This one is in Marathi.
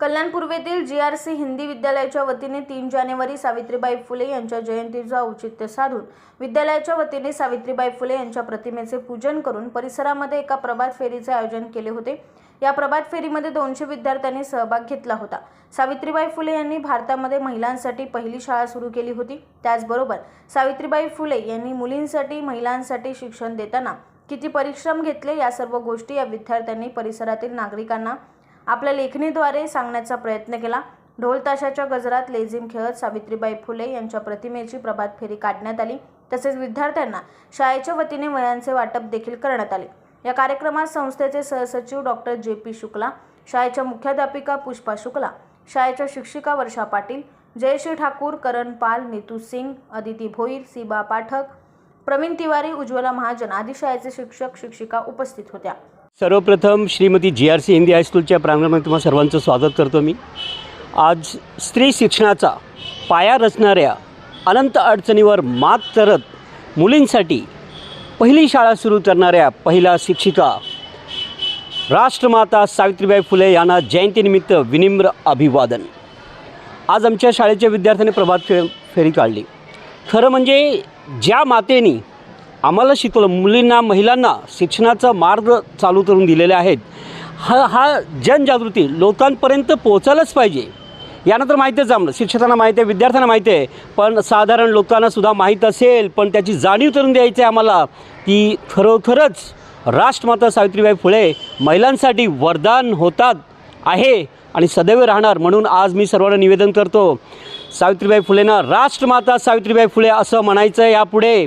कल्याण पूर्वेतील जी आर सी हिंदी विद्यालयाच्या वतीने तीन जानेवारी सावित्रीबाई फुले यांच्या जयंतीचं औचित्य साधून विद्यालयाच्या वतीने सावित्रीबाई फुले यांच्या प्रतिमेचे पूजन करून परिसरामध्ये एका प्रभात फेरीचे आयोजन केले होते. या प्रभात फेरीमध्ये दोनशे विद्यार्थ्यांनी सहभाग घेतला होता. सावित्रीबाई फुले यांनी भारतामध्ये महिलांसाठी पहिली शाळा सुरू केली होती. त्याचबरोबर सावित्रीबाई फुले यांनी मुलींसाठी महिलांसाठी शिक्षण देताना किती परिश्रम घेतले या सर्व गोष्टी या विद्यार्थ्यांनी परिसरातील नागरिकांना आपल्या लेखणीद्वारे सांगण्याचा प्रयत्न केला. ढोलताशाच्या गजरात लेझिम खेळत सावित्रीबाई फुले यांच्या प्रतिमेची प्रभात फेरी काढण्यात आली. तसेच विद्यार्थ्यांना शाळेच्या वतीने वयांचे वाटप देखील करण्यात आले. या कार्यक्रमात संस्थेचे सहसचिव डॉक्टर जे पी शुक्ला शाळेच्या मुख्याध्यापिका पुष्पा शुक्ला शाळेच्या शिक्षिका वर्षा पाटील जयश्री ठाकूर करण पाल नीतू सिंग अदिती भोईर सीबा पाठक प्रवीण तिवारी उज्ज्वला महाजन आदी शाळेचे शिक्षक शिक्षिका उपस्थित होत्या. सर्वप्रथम Shrimati G R C Hindi हायस्कूलच्या प्रांगणामध्ये तुम्हा सर्वांचं स्वागत करतो मी. आज स्त्री शिक्षणाचा पाया रचणाऱ्या अनंत अडचणीवर मात करत मुलींसाठी पहिली शाळा सुरू करणाऱ्या पहिल्या शिक्षिका राष्ट्रमाता सावित्रीबाई फुले यांना जयंतीनिमित्त विनिम्र अभिवादन. आज आमच्या शाळेच्या विद्यार्थ्यांनी प्रभात फे फेरी काढली. खरं म्हणजे ज्या मातेनी आम्हाला शिकवलं. मुलींना महिलांना शिक्षणाचा मार्ग चालू करून दिलेले आहेत. हा हा जनजागृती लोकांपर्यंत पोचायलाच पाहिजे. यानंतर माहितीच आम्हाला. शिक्षकांना माहिती आहे विद्यार्थ्यांना माहिती आहे. पण साधारण लोकांनासुद्धा माहीत असेल पण त्याची जाणीव करून द्यायची आहे आम्हाला की खरोखरच राष्ट्रमाता सावित्रीबाई फुले महिलांसाठी वरदान होतात आहे आणि सदैव राहणार म्हणून आज मी सर्वांना निवेदन करतो. सावित्रीबाई फुलेंना राष्ट्रमाता सावित्रीबाई फुले असं म्हणायचं आहे यापुढे.